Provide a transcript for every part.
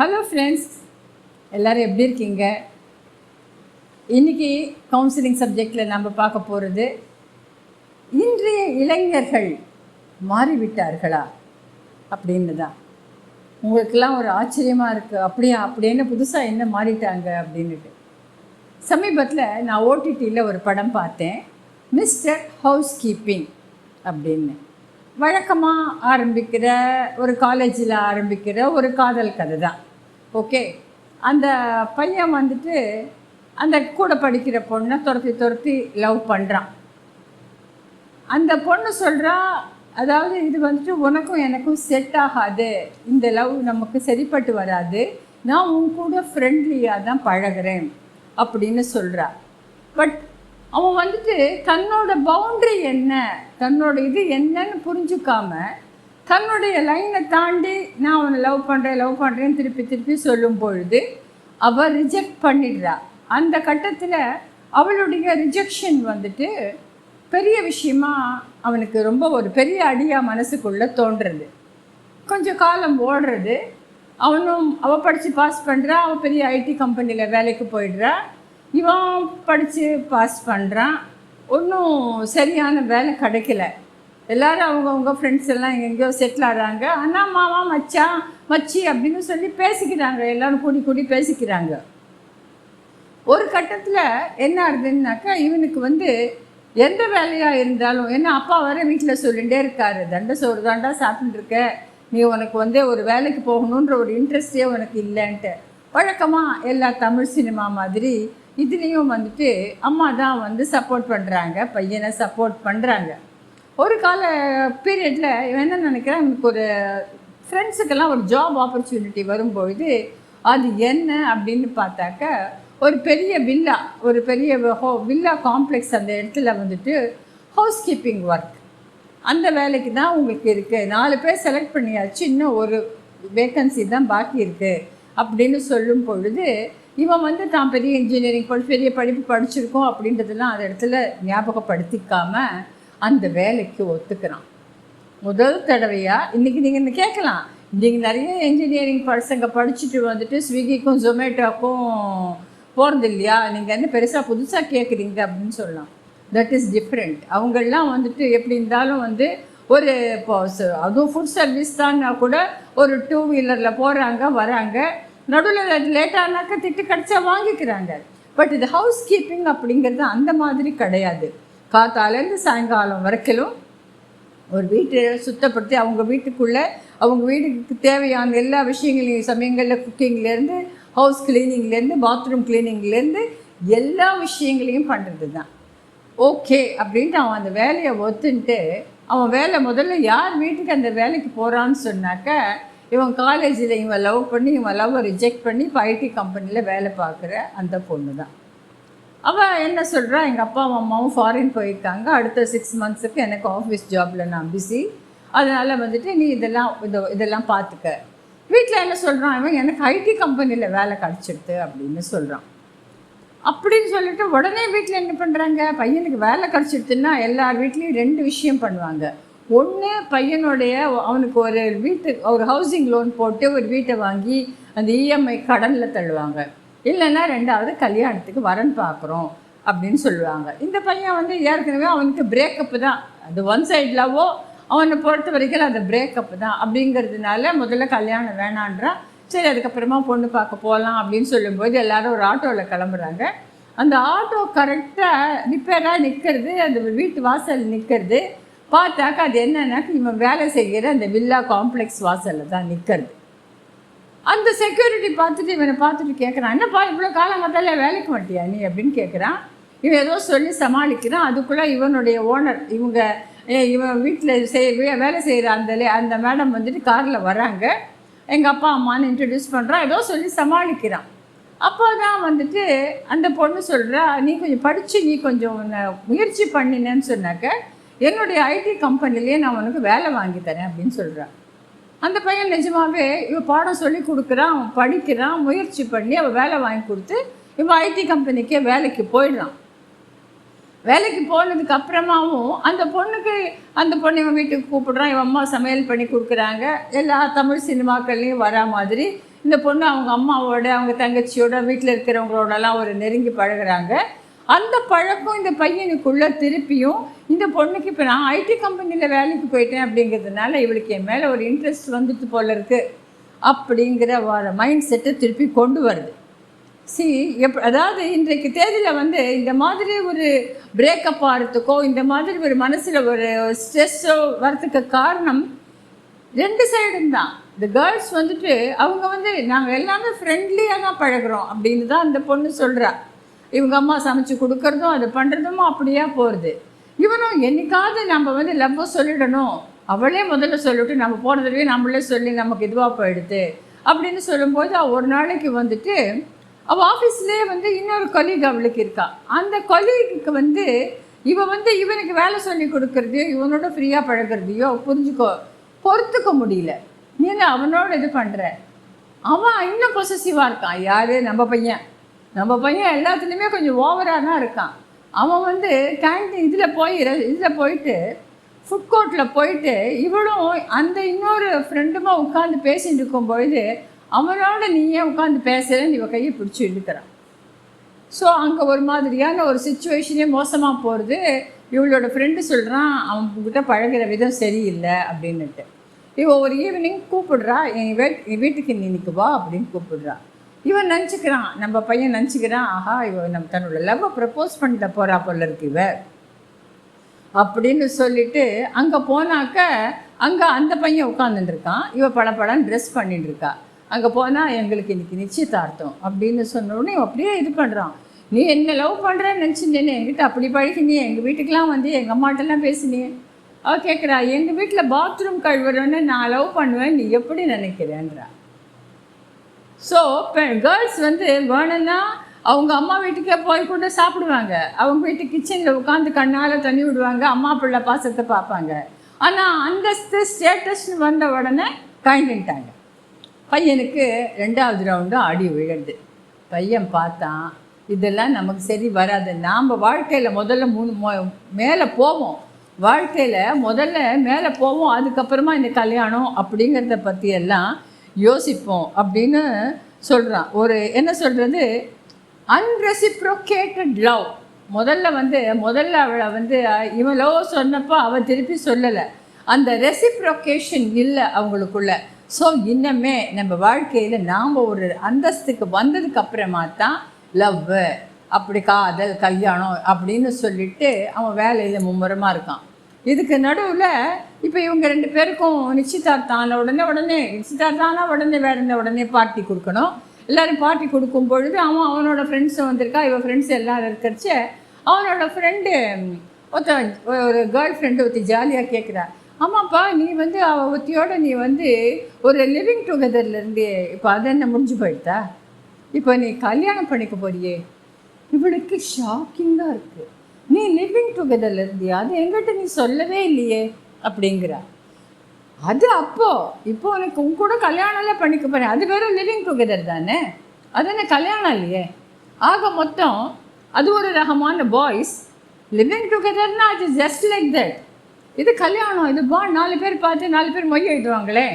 Hello friends எல்லோரும் எப்படி இருக்கீங்க? இன்னைக்கு கவுன்சிலிங் சப்ஜெக்டில் நம்ம பார்க்க போகிறது இன்றைய இளைஞர்கள் மாறிவிட்டார்களா? அப்படின்னு தான் உங்களுக்கெல்லாம் ஒரு ஆச்சரியமாக இருக்குது அப்படியா? அப்படின்னு புதுசாக என்ன மாறிட்டாங்க அப்படின்ட்டு சமீபத்தில் நான் ஓடிடியில் ஒரு படம் பார்த்தேன். மிஸ்டர் ஹவுஸ் கீப்பிங் அப்படின்னு. வழக்கமாக ஆரம்பிக்கிற ஒரு காலேஜில் ஆரம்பிக்கிற ஒரு காதல் கதை தான் ஓகே. அந்த பையன் வந்துட்டு அந்த கூட படிக்கிற பொண்ணை துரத்தி துரத்தி லவ் பண்ணுறான் அந்த பொண்ணு சொல்கிறா அதாவது இது வந்துட்டு உனக்கும் எனக்கும் செட் ஆகாது. இந்த லவ் நமக்கு சரிப்பட்டு வராது. நான் உன் கூட ஃப்ரெண்ட்லியாக தான் பழகுறேன். அப்படின்னு சொல்கிறா பட் அவன் வந்துட்டு தன்னோட பவுண்ட்ரி என்ன தன்னோட இது என்னன்னு புரிஞ்சுக்காமல் தன்னுடைய லைனை தாண்டி நான் அவனை லவ் பண்ணுறேன் லவ் பண்ணுறேன்னு திருப்பி திருப்பி சொல்லும் பொழுது அவள் ரிஜெக்ட் பண்ணிடுறா. அந்த கட்டத்தில் அவளுடைய ரிஜெக்ஷன் வந்துட்டு பெரிய விஷயமா அவனுக்கு ரொம்ப ஒரு பெரிய அடியாக மனசுக்குள்ளே தோன்றுறது. கொஞ்சம் காலம் ஓடுறது. அவனும் அவள் படித்து பாஸ் பண்ணுறா அவள் பெரிய ஐடி கம்பெனியில் வேலைக்கு போயிடுறா. இவன் படித்து பாஸ் பண்ணுறான் ஒன்றும் சரியான வேலை கிடைக்கல. எல்லாரும் அவங்கவுங்க ஃப்ரெண்ட்ஸ் எல்லாம் எங்கெங்கேயோ செட்டில் ஆகிறாங்க. அண்ணா மாமா மச்சான் மச்சி அப்படின்னு சொல்லி பேசிக்கிறாங்க. எல்லாரும் கூடி கூடி பேசிக்கிறாங்க. ஒரு கட்டத்தில் என்ன ஆகுதுன்னாக்கா இவனுக்கு வந்து எந்த வேலையாக இருந்தாலும் ஏன்னா அப்பா வர வீட்டில் சொல்லிகிட்டே இருக்காரு. தண்ட சோறு தாண்டா சாப்பிட்டுருக்க. இருக்க நீ உனக்கு வந்து ஒரு வேலைக்கு போகணுன்ற ஒரு இன்ட்ரெஸ்டே உனக்கு இல்லைன்ட்டு. வழக்கமாக எல்லா தமிழ் சினிமா மாதிரி இதுலேயும் வந்துட்டு அம்மா தான் வந்து சப்போர்ட் பண்ணுறாங்க பையனை சப்போர்ட் பண்ணுறாங்க ஒரு கால பீரியடில் இவன் என்ன நினைக்கிறேன்? எனக்கு ஒரு ஃப்ரெண்ட்ஸுக்கெல்லாம் ஒரு ஜாப் ஆப்பர்ச்சுனிட்டி வரும்பொழுது அது என்ன? அப்படின்னு பார்த்தாக்க ஒரு பெரிய வில்லா ஒரு பெரிய ஹோ வில்லா காம்ப்ளெக்ஸ் அந்த இடத்துல வந்துட்டு ஹவுஸ் கீப்பிங் ஒர்க் அந்த வேலைக்கு தான் உங்களுக்கு இருக்குது நாலு பேர் செலக்ட் பண்ணியாச்சு. இன்னும் ஒரு வேக்கன்சி தான் பாக்கி இருக்குது அப்படின்னு சொல்லும் பொழுது இவன் வந்து தான் பெரிய இன்ஜினியரிங் பெரிய படிப்பு படிச்சிருக்கோம் அப்படின்றதெல்லாம் அந்த இடத்துல ஞாபகப்படுத்திக்காமல் அந்த வேலைக்கு ஒத்துக்கிறான். முதல் தடவையாக இன்றைக்கி நீங்கள் கேட்கலாம்? இன்றைக்கி நிறைய இன்ஜினியரிங் பசங்க படிச்சுட்டு வந்துட்டு ஸ்விக்கிக்கும் ஜொமேட்டோக்கும் போகிறது இல்லையா நீங்கள் என்ன பெருசாக புதுசாக கேட்குறீங்க அப்படின்னு சொல்லலாம். தட் இஸ் டிஃப்ரெண்ட் அவங்கெல்லாம் வந்துட்டு எப்படி இருந்தாலும் வந்து ஒரு இப்போ அதுவும் ஃபுட் சர்வீஸ் தான்னா கூட ஒரு டூ வீலரில் போகிறாங்க வராங்க. நடுவில் லேட்டானாக்கா திட்டு கிடச்சா வாங்கிக்கிறாங்க. பட் இது ஹவுஸ் கீப்பிங் அப்படிங்கிறது அந்த மாதிரி கிடையாது. காத்தாலேருந்து சாயங்காலம் வரைக்கும் ஒரு வீட்டை சுத்தப்படுத்தி அவங்க வீட்டுக்குள்ளே அவங்க வீட்டுக்கு தேவையான எல்லா விஷயங்களையும் சமயங்களில் குக்கிங்லேருந்து ஹவுஸ் கிளீனிங்லேருந்து பாத்ரூம் கிளீனிங்லேருந்து எல்லா விஷயங்களையும் பண்ணுறது தான் ஓகே அப்படின்ட்டு அவன் அந்த வேலையை ஒத்துன்ட்டு அவன் வேலை முதல்ல யார் வீட்டுக்கு அந்த வேலைக்கு போகிறான்னு சொன்னாக்க இவன் காலேஜில் இவன் லவ் பண்ணி இவன் லவ்வை ரிஜெக்ட் பண்ணி இப்போ ஐடி கம்பெனியில் வேலை பார்க்குற அந்த பொண்ணு தான் அவள் என்ன சொல்கிறா எங்கள் அப்பாவும் அம்மாவும் ஃபாரின் போயிருக்காங்க. அடுத்த சிக்ஸ் மந்த்ஸுக்கு எனக்கு ஆஃபீஸ் ஜாபில் நான் பிஸி அதனால் வந்துட்டு நீ இதெல்லாம் இதை இதெல்லாம் பார்த்துக்க வீட்டில் என்ன சொல்கிறான் இவன் எனக்கு ஐடி கம்பெனியில் வேலை கிடச்சிடுது அப்படின்னு சொல்கிறான் அப்படின்னு சொல்லிட்டு உடனே வீட்டில் என்ன பண்ணுறாங்க பையனுக்கு வேலை கிடச்சிடுதுன்னா எல்லார் வீட்லேயும் ரெண்டு விஷயம் பண்ணுவாங்க. ஒன்று பையனுடைய அவனுக்கு ஒரு வீட்டு ஒரு ஹவுசிங் லோன் போட்டு ஒரு வீட்டை வாங்கி அந்த இஎம்ஐ கடனில் தள்ளுவாங்க. இல்லைன்னா ரெண்டாவது கல்யாணத்துக்கு வரன் பார்க்குறோம் அப்படின்னு சொல்லுவாங்க. இந்த பையன் வந்து ஏற்கனவே அவனுக்கு பிரேக்கப்பு தான். அது ஒன் சைடு லவ்வோ அவனை பொறுத்த வரைக்கும் அந்த பிரேக்கப் தான் அப்படிங்கிறதுனால முதல்ல கல்யாணம் வேணான்றான் சரி அதுக்கப்புறமா பொண்ணு பார்க்க போகலாம் அப்படின்னு சொல்லும்போது எல்லாரும் ஒரு ஆட்டோவில் கிளம்புறாங்க. அந்த ஆட்டோ கரெக்டாக ரிப்பேராக நிற்கிறது அந்த வீட்டு வாசல் நிற்கிறது பார்த்தாக்கா அது என்னன்னாக்கா இவன் வேலை செய்கிற அந்த வில்லா காம்ப்ளெக்ஸ் வாசலில் தான் நிற்கிறது அந்த செக்யூரிட்டி பார்த்துட்டு இவனை பார்த்துட்டு கேட்குறான் என்னப்பா இவ்வளோ காலங்கத்தால வேலைக்கு மாட்டியா நீ அப்படின்னு கேட்குறான் இவன் ஏதோ சொல்லி சமாளிக்கிறான். அதுக்குள்ளே இவனுடைய ஓனர் இவங்க இவன் வீட்டில் செய்ய வே- வேலை செய்கிற அந்த அந்த மேடம் வந்துட்டு காரில் வராங்க எங்கள் அப்பா அம்மான்னு இன்ட்ரடியூஸ் பண்ணுறான் ஏதோ சொல்லி சமாளிக்கிறான். அப்போ தான் வந்துட்டு அந்த பொண்ணு சொல்கிறா நீ கொஞ்சம் படித்து நீ கொஞ்சம் முயற்சி பண்ணினேன்னு சொன்னாக்க என்னுடைய ஐடி கம்பெனிலேயே நான் உனக்கு வேலை வாங்கி தரேன் அப்படின்னு சொல்கிறான் அந்த பையன் நிஜமாகவே இவன் பாடம் சொல்லி கொடுக்குறான் அவன் படிக்கிறான் முயற்சி பண்ணி அவள் வேலை வாங்கி கொடுத்து இவன் ஐடி கம்பெனிக்கே வேலைக்கு போயிடுறான். வேலைக்கு போனதுக்கு அப்புறமாவும் அந்த பொண்ணுக்கு அந்த பொண்ணு இவன் வீட்டுக்கு கூப்பிடுறான் இவன் அம்மா சமையல் பண்ணி கொடுக்குறாங்க. எல்லா தமிழ் சினிமாக்கள்லேயும் வரா மாதிரி இந்த பொண்ணு அவங்க அம்மாவோட அவங்க தங்கச்சியோட வீட்டில் இருக்கிறவங்களோடலாம் ஒரு நெருங்கி பழகுறாங்க. அந்த பழக்கம் இந்த பையனுக்குள்ள திருப்பியும் இந்த பொண்ணுக்கு இப்போ நான் ஐடி கம்பெனியில் வேலைக்கு போயிட்டேன் அப்படிங்கிறதுனால இவளுக்கு என் மேலே ஒரு இன்ட்ரெஸ்ட் வந்துட்டு போல இருக்கு அப்படிங்கிற வர மைண்ட் செட்டை திருப்பி கொண்டு வருது. சி எப் அதாவது இன்றைக்கு தேதியில் வந்து இந்த மாதிரி ஒரு பிரேக்கப் ஆகிறதுக்கோ இந்த மாதிரி ஒரு மனசில் ஒரு ஸ்ட்ரெஸ்ஸோ வரத்துக்கு காரணம் ரெண்டு சைடும் தான். இந்த கேர்ள்ஸ் வந்துட்டு அவங்க வந்து நாங்கள் எல்லாமே ஃப்ரெண்ட்லியாக தான் பழகுறோம் அப்படின்னு தான் அந்த பொண்ணு சொல்கிறா இவங்க அம்மா சமைச்சு கொடுக்கறதும் அதை பண்ணுறதும் அப்படியே போகிறது இவனும் என்னைக்காவது நம்ம வந்து லவ்வை சொல்லிடணும். அவளே முதல்ல சொல்லிட்டு நம்ம போன தடவையே நம்மளே சொல்லி நமக்கு இதுவாக போயிடுது. அப்படின்னு சொல்லும்போது அவள் ஒரு நாளைக்கு வந்துட்டு அவள் ஆஃபீஸ்லேயே வந்து இன்னொரு கொலீக் அவளுக்கு இருக்கா. அந்த கொலீக்கு வந்து இவன் வந்து இவனுக்கு வேலை சொல்லி கொடுக்குறதையோ இவனோட ஃப்ரீயாக பழகுறதையோ புரிஞ்சுக்கோ பொறுத்துக்க முடியல. நீ அவனோட இது பண்ணுற அவன் இன்னும் பொசசிவாக இருக்கான். யார்? நம்ம பையன். நம்ம பையன் எல்லாத்துலேயுமே கொஞ்சம் ஓவராக தான் இருக்கான். அவன் வந்து கேன்டீன் இதில் போய் இதில் போயிட்டு ஃபுட் கோர்ட்டில் போயிட்டு இவளும் அந்த இன்னொரு ஃப்ரெண்டுமா உட்காந்து பேசிகிட்டு இருக்கும்பொழுது அவனோட நீ ஏன் உட்காந்து பேசுகிறேன்னு இவ கையை பிடிச்சி இழுக்கிறான் ஸோ அங்கே ஒரு மாதிரியான ஒரு சுச்சுவேஷனே மோசமாக போகிறது இவளோட ஃப்ரெண்டு சொல்கிறான் அவங்கக்கிட்ட பழகிற விதம் சரியில்லை அப்படின்னுட்டு. இவள் ஒரு ஈவினிங் கூப்பிடுறா என் வீ என் வீட்டுக்கு நீ இன்னைக்கு வா அப்படின்னு கூப்பிடுறா. இவன் நினச்சிக்கிறான் நம்ம பையன் நினச்சிக்கிறான் ஆஹா இவன் நம்ம தன்னோட லவ்வை ப்ரப்போஸ் பண்ணிட்ட போகிறா போல இருக்கு இவ. அப்படின்னு சொல்லிட்டு அங்கே போனாக்க அங்கே அந்த பையன் உட்காந்துருக்கான் இவ பளபளன்னு ட்ரெஸ் பண்ணிட்டு இருக்கா. அங்கே போனால் எங்களுக்கு இன்னைக்கு நிச்சயதார்த்தம். அப்படின்னு சொன்னோடனே இவன் அப்படியே இது பண்ணுறான் நீ என்ன லவ் பண்ணுறேன்னு நினச்சிருந்தேன் என்கிட்ட அப்படி பழகினியே. எங்கள் வீட்டுக்கெலாம் வந்து எங்கள் அம்மாட்டெல்லாம் பேசினியே. அவள் கேட்குறா எங்கள் வீட்டில் பாத்ரூம் கழுவுறோன்னு நான் லவ் பண்ணுவேன் நீ எப்படி நினைக்கிறேன்றா? ஸோ இப்போ கேர்ள்ஸ் வந்து வேணும்னா அவங்க அம்மா வீட்டுக்கே போய் கூட சாப்பிடுவாங்க. அவங்க வீட்டு கிச்சனில் உட்காந்து கண்ணால் தண்ணி விடுவாங்க அம்மா பிள்ளை பாசத்தை பார்ப்பாங்க. ஆனால் அந்தஸ்து ஸ்டேட்டஸ்னு வந்த உடனே காய்ந்துட்டாங்க பையனுக்கு ரெண்டாவது ரவுண்டும் அடி விழுது பையன் பார்த்தான் இதெல்லாம் நமக்கு சரி வராது. நாம் வாழ்க்கையில் முதல்ல மூணு மோ மேலே போவோம். வாழ்க்கையில் முதல்ல மேலே போவோம். அதுக்கப்புறமா இந்த கல்யாணம் அப்படிங்கிறத பற்றியெல்லாம் யோசிப்போம் அப்படின்னு சொல்கிறான் ஒரு என்ன சொல்கிறது அன்ரெசிப்ரோகேட்டட் லவ் முதல்ல வந்து முதல்ல அவளை வந்து இவளோ இவன் லவ் சொன்னப்போ அவள் திருப்பி சொல்லலை. அந்த ரெசிப்ரோகேஷன் இல்லை அவங்களுக்குள்ள. ஸோ இன்னமே நம்ம வாழ்க்கையில் நாம் ஒரு அந்தஸ்துக்கு வந்ததுக்கு அப்புறமா தான் லவ் அப்படி காதல் கல்யாணம் அப்படின்னு சொல்லிட்டு அவன் வேலையில் மும்முரமாக இருக்கான். இதுக்கு நடுவில் இப்போ இவங்க ரெண்டு பேருக்கும் நிச்சயதார்த்தான உடனே உடனே நிச்சயதார்த்தானா உடனே வேற இருந்த உடனே பார்ட்டி கொடுக்கணும். எல்லாரும் பார்ட்டி கொடுக்கும் பொழுது அவன் அவனோட ஃப்ரெண்ட்ஸும் வந்திருக்கா. இவன் ஃப்ரெண்ட்ஸ் எல்லோரும் இருக்கிறச்சு அவனோட ஃப்ரெண்டு ஒருத்த ஒரு கேர்ள் ஃப்ரெண்டு ஒருத்தி ஜாலியாக கேட்குறா ஆமாப்பா நீ வந்து அவ ஒருத்தியோட நீ வந்து ஒரு லிவிங் டுகெதர்லேருந்து இப்போ அது என்ன முடிஞ்சு போயிடுதா? இப்போ நீ கல்யாணம் பண்ணிக்க போறியே. இவளுக்கு ஷாக்கிங்காக இருக்குது நீ லிவிங் டுகெதர்ல இருந்தியா? அது எங்கிட்ட நீ சொல்லவே இல்லையே அப்படிங்கிறா. அது அப்போ இப்போ உனக்கு உன் கூட கல்யாணம்லாம் பண்ணிக்க போறேன். அது வெறும் லிவிங் டுகெதர் தானே? அது என்ன கல்யாணம் இல்லையே? ஆக மொத்தம் அது ஒரு ரகமான பாய்ஸ் லிவிங் டுகெதர்னா அது ஜஸ்ட் லைக் தட் இது கல்யாணம் இது பா நாலு பேர் பார்த்து நாலு பேர் மொய் எழுதுவாங்களே.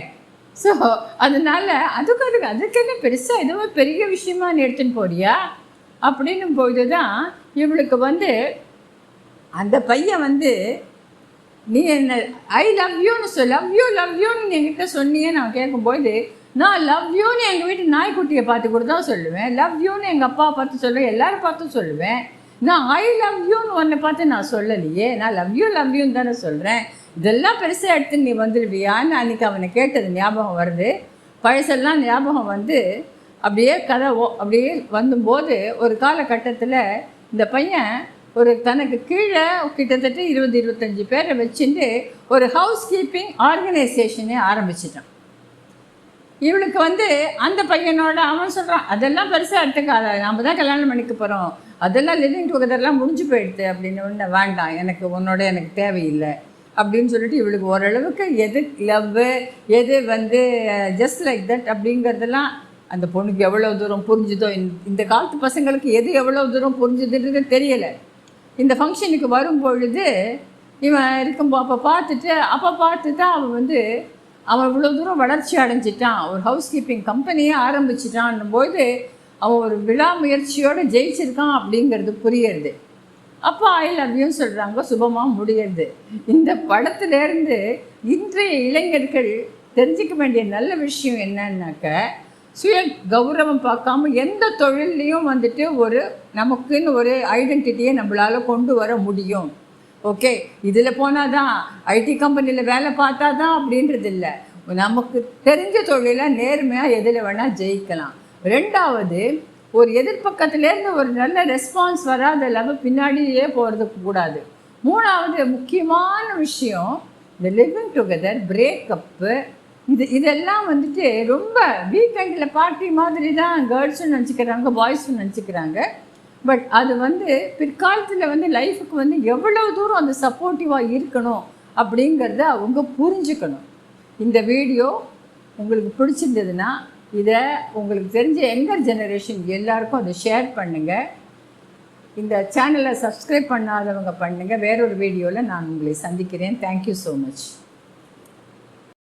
ஸோ அதனால அதுக்கு அதுக்கு அதுக்கு என்ன பெருசாக எதுவும் பெரிய விஷயமா நீ எடுத்துன்னு போறியா? அப்படின்னும் போது தான் இவளுக்கு வந்து அந்த பையன் வந்து நீ என்ன ஐ லவ் யூன்னு சொல் லவ் யூ லவ் யூன்னு என்கிட்ட சொன்னியே நான் கேட்கும்போது நான் லவ் யூன்னு எங்கள் வீட்டு நாய்க்குட்டியை பார்த்து கூட தான் சொல்லுவேன். லவ் யூன்னு எங்கள் அப்பா பார்த்து சொல்லுவேன். எல்லாரும் பார்த்தும் சொல்லுவேன். நான் ஐ லவ் யூன்னு ஒன்று பார்த்து நான் சொல்லலையே. நான் லவ் யூ லவ் யூன்னு தானே சொல்கிறேன் இதெல்லாம் பெருசாக எடுத்து நீ வந்துடுவியான்னு அன்றைக்கி அவனை கேட்டது ஞாபகம் வருது. பழசெல்லாம் ஞாபகம் வந்து அப்படியே கதை ஓ- அப்படியே வந்தும்போது ஒரு காலகட்டத்தில் இந்த பையன் ஒரு தனக்கு கீழே கிட்டத்தட்ட இருபது இருபத்தஞ்சி பேரை வச்சுட்டு ஒரு ஹவுஸ் கீப்பிங் ஆர்கனைசேஷனே ஆரம்பிச்சிட்டான். இவளுக்கு வந்து அந்த பையனோட அவன் சொல்கிறான் அதெல்லாம் பெருசாக எடுத்துக்காத நாம் தான் கல்யாணம் பண்ணிக்க போகிறோம் அதெல்லாம் லிவிங் டுகெதர்லாம் முடிஞ்சு போயிடுது. அப்படின்னு ஒன்று வேண்டாம் எனக்கு உன்னோட எனக்கு தேவையில்லை. அப்படின்னு சொல்லிட்டு இவளுக்கு ஓரளவுக்கு எது லவ்வு எது வந்து uh, ஜஸ்ட் லைக் தட் அப்படிங்கிறதெல்லாம் அந்த பொண்ணுக்கு எவ்வளோ தூரம் புரிஞ்சுதோ இந்த- இந்த காலத்து பசங்களுக்கு எது எவ்வளோ தூரம் புரிஞ்சுதுன்றது தெரியலை. இந்த ஃபங்க்ஷனுக்கு வரும் பொழுது இவன் இருக்கும்போ அப்போ பார்த்துட்டு அப்போ பார்த்து தான் அவன் வந்து அவன் இவ்வளோ தூரம் வளர்ச்சி அடைஞ்சிட்டான். ஒரு ஹவுஸ் கீப்பிங் கம்பெனியே ஆரம்பிச்சிட்டான்னும்போது அவன் ஒரு விழா முயற்சியோடு ஜெயிச்சிருக்கான் அப்படிங்கிறது புரியுறது அப்போ ஐ லவ் சொல்கிறாங்க சுபமாக முடியுது. இந்த படத்துலேருந்து இன்றைய இளைஞர்கள் தெரிஞ்சுக்க வேண்டிய நல்ல விஷயம் என்னன்னாக்க சுய கௌரவம் பார்க்காம எந்த தொழில்லையும் வந்துட்டு ஒரு நமக்குன்னு ஒரு ஐடென்டிட்டியை நம்மளால் கொண்டு வர முடியும். ஓகே இதில் போனால் தான் ஐடி கம்பெனியில் வேலை பார்த்தா தான் அப்படின்றது இல்லை நமக்கு தெரிஞ்ச தொழிலை நேர்மையாக எதில் வேணால் ஜெயிக்கலாம். ரெண்டாவது ஒரு எதிர்பக்கத்துலேருந்து ஒரு நல்ல ரெஸ்பான்ஸ் வராத இல்லாமல் பின்னாடியே போகிறதுக்கு கூடாது. மூணாவது முக்கியமான விஷயம் இந்த லிவிங் டுகெதர் பிரேக்கப்பு இது இதெல்லாம் வந்துட்டு ரொம்ப வீக்கெண்டில் பார்ட்டி மாதிரி தான் கேர்ள்ஸும் நினச்சிக்கிறாங்க பாய்ஸும் நினச்சிக்கிறாங்க. பட் அது வந்து பிற்காலத்தில் வந்து லைஃபுக்கு வந்து எவ்வளோ தூரம் அந்த சப்போர்ட்டிவாக இருக்கணும் அப்படிங்கிறத அவங்க புரிஞ்சுக்கணும். இந்த வீடியோ உங்களுக்கு பிடிச்சிருந்ததுன்னா இதை உங்களுக்கு தெரிஞ்ச எங்கர் ஜெனரேஷன் எல்லாருக்கும் அதை ஷேர் பண்ணுங்கள் இந்த சேனலை சப்ஸ்கிரைப் பண்ணாதவங்க பண்ணுங்கள் வேறொரு வீடியோவில் நான் உங்களை சந்திக்கிறேன். Thank you so much